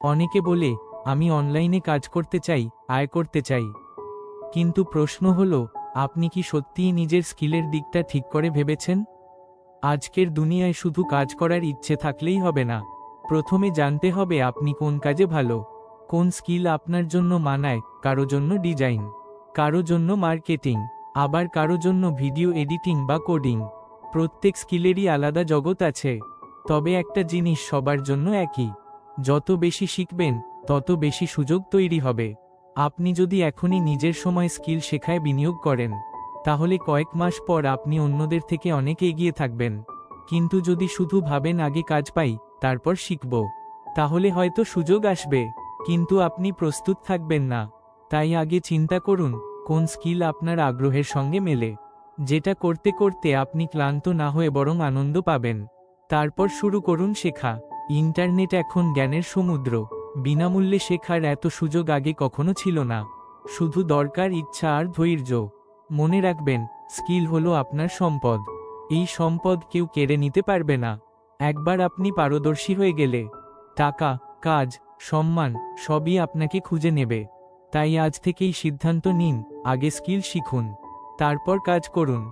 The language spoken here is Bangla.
অনেকে বলে, আমি অনলাইনে কাজ করতে চাই, আয় করতে চাই। কিন্তু প্রশ্ন হল, আপনি কি সত্যিই নিজের স্কিলের দিকটা ঠিক করে ভেবেছেন? আজকের দুনিয়ায় শুধু কাজ করার ইচ্ছে থাকলেই হবে না। প্রথমে জানতে হবে আপনি কোন কাজে ভালো, কোন স্কিল আপনার জন্য মানায়, কারও জন্য ডিজাইন, কারও জন্য মার্কেটিং, আবার কারও জন্য ভিডিও এডিটিং বা কোডিং। প্রত্যেক স্কিলেরই আলাদা জগৎ আছে, তবে একটা জিনিস সবার জন্য একই যত বেশি শিখবেন, তত বেশি সুযোগ তৈরি হবে। আপনি যদি এখনই নিজের সময় স্কিল শেখায় বিনিয়োগ করেন, তাহলে কয়েক মাস পর আপনি অন্যদের থেকে অনেক এগিয়ে থাকবেন। কিন্তু যদি শুধু ভাবেন আগে কাজ পাই, তারপর শিখব, তাহলে হয়তো সুযোগ আসবে। কিন্তু আপনি প্রস্তুত থাকবেন না। তাই আগে চিন্তা করুন, কোন স্কিল আপনার আগ্রহের সঙ্গে মেলে। যেটা করতে করতে আপনি ক্লান্ত না হয়ে বরং আনন্দ পাবেন। তারপর শুরু করুন শেখা। ইন্টারনেট এখন জ্ঞানের সমুদ্র। বিনামূল্যে শেখার এত সুযোগ আগে কখনো ছিল না। শুধু দরকার, ইচ্ছা আর ধৈর্য। মনে রাখবেন, স্কিল হলো আপনার সম্পদ। এই সম্পদ কেউ কেড়ে নিতে পারবে না। একবার আপনি পারদর্শী হয়ে গেলে, টাকা, কাজ, সম্মান সবই আপনাকে খুঁজে নেবে। তাই আজ থেকেই সিদ্ধান্ত নিন, আগে স্কিল শিখুন, তারপর কাজ করুন।